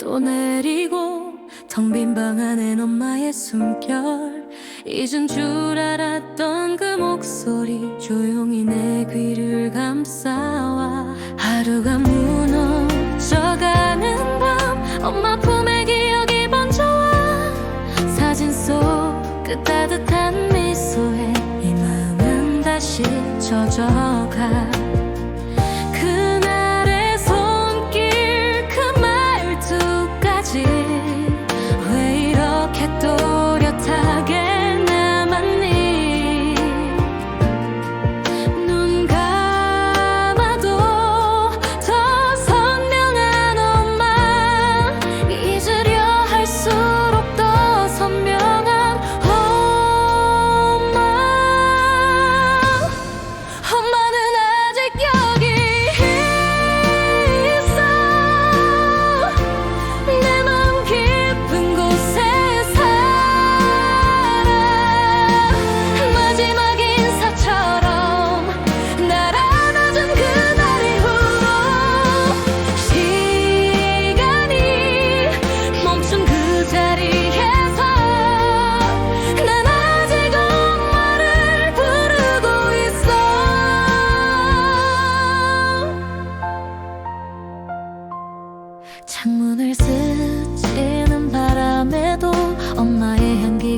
또 내리고 텅 빈 방 안엔 엄마의 숨결. 잊은 줄 알았던 그 목소리 조용히 내 귀를 감싸와. 하루가 무너져가는 밤 엄마 품에 기억이 번져와. 사진 속 그 따뜻한 미소에 이 마음은 다시 젖어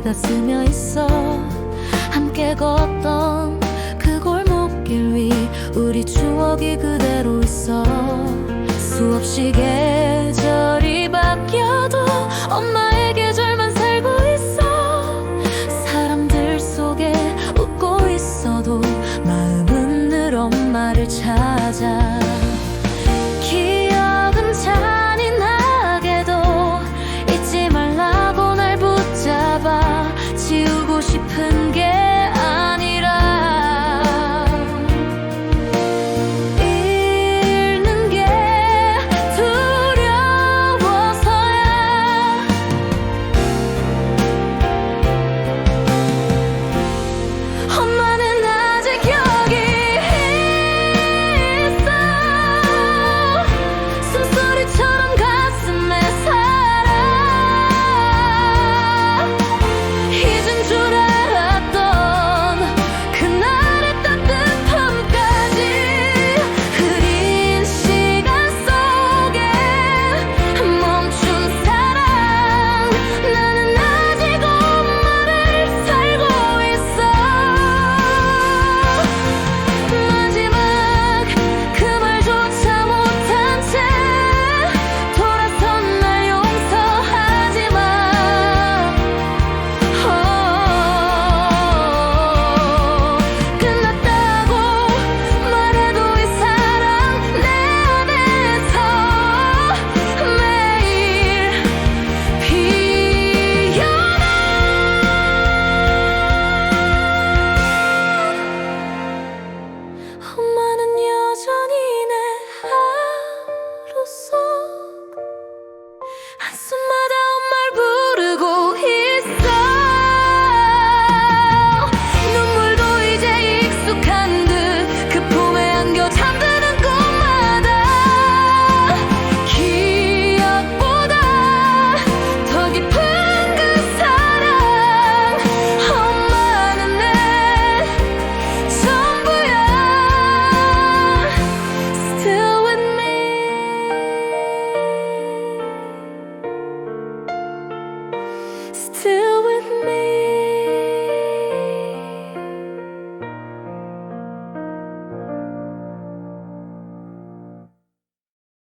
향기가 스며 있어. 함께 걷던 그 골목길 위 우리 추억이 그대로 있어. 수없이 개 semua